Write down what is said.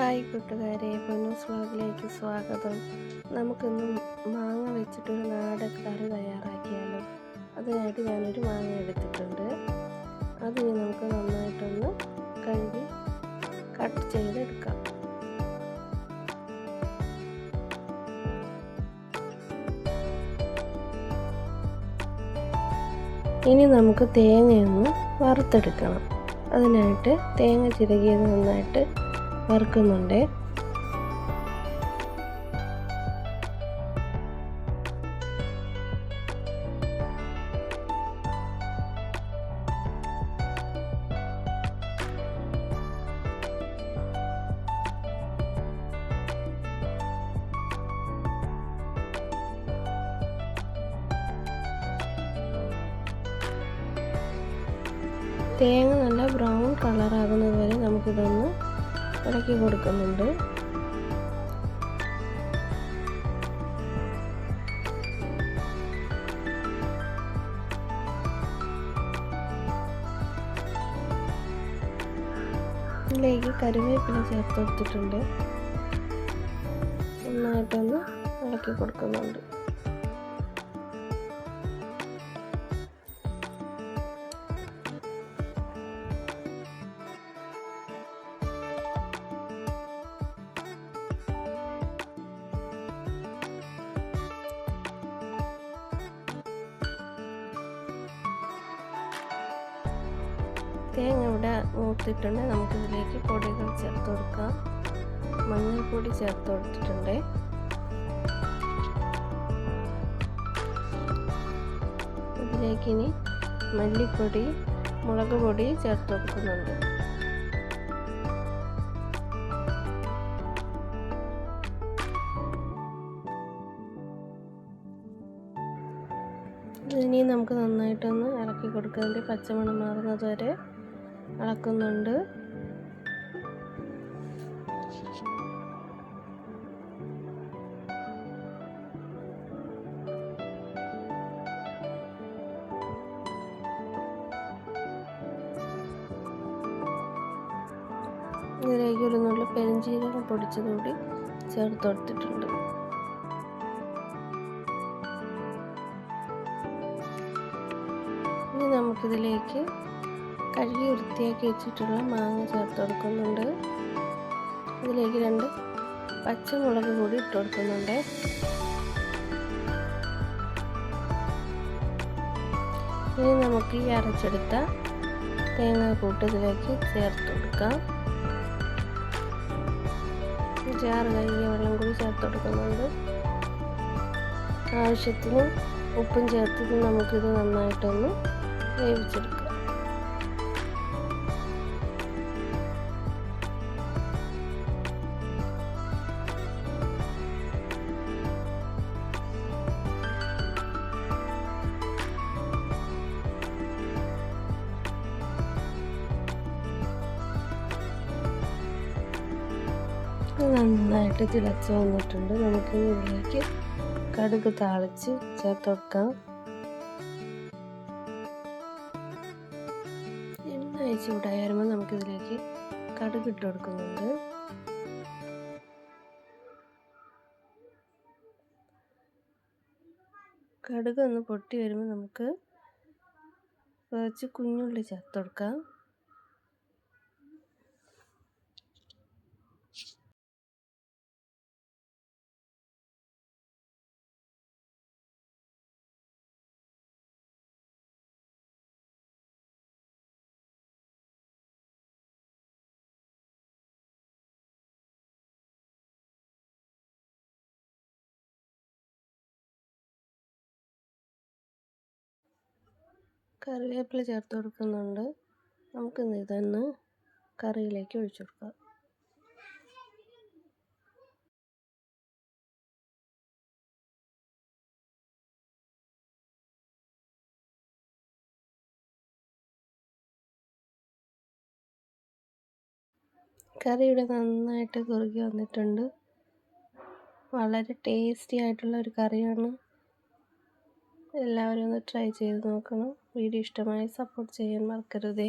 Hi കൂട്ടുകാരെ പൊന്നൂസ് വ്ളോഗിലേക്ക് സ്വാഗതം. നമുക്കിന്ന് മാങ്ങ വെച്ചിട്ടൊരു നാടൻ കറി തയ്യാറാക്കിയാലോ അതിനായിട്ട് ഞാനൊരു മാങ്ങ എടുത്തിട്ടുണ്ട്. അതിന് നമുക്ക് നന്നായിട്ടൊന്ന് കഴുകി കട്ട് ചെയ്തെടുക്കാം. ഇനി നമുക്ക് തേങ്ങയൊന്ന് വറുത്തെടുക്കണം. അതിനായിട്ട് തേങ്ങ ചിരകിയത് നന്നായിട്ട് വറുക്കുന്നുണ്ട്. തേങ്ങ നല്ല ബ്രൗൺ കളറാകുന്നത് വരെ നമുക്കിതൊന്ന് ഇളക്കി കൊടുക്കുന്നുണ്ട്. ഇതിലേക്ക് കറിവേപ്പില ചേർത്ത് കൊടുത്തിട്ടുണ്ട് നന്നായിട്ടൊന്ന് ഇളക്കി കൊടുക്കുന്നുണ്ട്. തേങ്ങ ഇവിടെ മൂത്തിട്ടുണ്ട്. നമുക്കിതിലേക്ക് പൊടികൾ ചേർത്ത് കൊടുക്കാം. മഞ്ഞൾപ്പൊടി ചേർത്ത് കൊടുത്തിട്ടുണ്ട്. ഇതിലേക്ക് ഇനി മല്ലിപ്പൊടി മുളക് പൊടി ചേർത്ത് കൊടുക്കുന്നുണ്ട്. ഇനി നമുക്ക് നന്നായിട്ടൊന്ന് ഇളക്കി കൊടുക്കുന്നതിന്റെ പച്ചമണം മാറുന്നത് വരെ. ഇളക്കുന്നുണ്ട് ഇതിലേക്ക് ഒരു നുള്ള പെരിഞ്ചീരകം പൊടിച്ചതുകൂടി ചേർത്ത് കൊടുത്തിട്ടുണ്ട്. ഇനി നമുക്കിതിലേക്ക് കഴുകി വൃത്തിയാക്കി വെച്ചിട്ടുള്ള മാങ്ങ ചേർത്ത് കൊടുക്കുന്നുണ്ട്. ഇതിലേക്ക് രണ്ട് പച്ചമുളക് കൂടി ഇട്ട് കൊടുക്കുന്നുണ്ട്. ഇനി നമുക്ക് ഈ അരച്ചെടുത്ത തേങ്ങ തേങ്ങാക്കൂട്ട് ഇതിലേക്ക് ചേർത്ത് കൊടുക്കാം. ജാറ് കഴുകിയ വെള്ളം കൂടി ചേർത്ത് കൊടുക്കുന്നുണ്ട്. ആവശ്യത്തിന് ഉപ്പും ചേർത്തിട്ട് നമുക്കിത് നന്നായിട്ടൊന്ന് വേവിച്ചെടുക്കാം. നന്നായിട്ട് തിളച്ച് വന്നിട്ടുണ്ട്. നമുക്ക് ഇതിലേക്ക് കടുക് താളിച്ച് ചേർത്ത് കൊടുക്കാം എണ്ണ ചൂടായി വരുമ്പോൾ നമുക്കിതിലേക്ക് കടുക് ഇട്ട് കൊടുക്കുന്നുണ്ട്. കടുക് ഒന്ന് പൊട്ടി വരുമ്പോൾ നമുക്ക് കുറച്ച് കുഞ്ഞുള്ളി ചേർത്ത് കൊടുക്കാം. കറിവേപ്പില ചേർത്ത് കൊടുക്കുന്നുണ്ട്. നമുക്ക് ഇതൊന്ന് കറിയിലേക്ക് ഒഴിച്ചു കൊടുക്കാം. കറി ഇവിടെ നന്നായിട്ട് കുറുകി വന്നിട്ടുണ്ട്. വളരെ ടേസ്റ്റി ആയിട്ടുള്ള ഒരു കറിയാണ്. എല്ലാവരും ഒന്ന് ട്രൈ ചെയ്ത് നോക്കണം. വീഡിയോ ഇഷ്ടമായി സപ്പോർട്ട് ചെയ്യാൻ മറക്കരുതേ.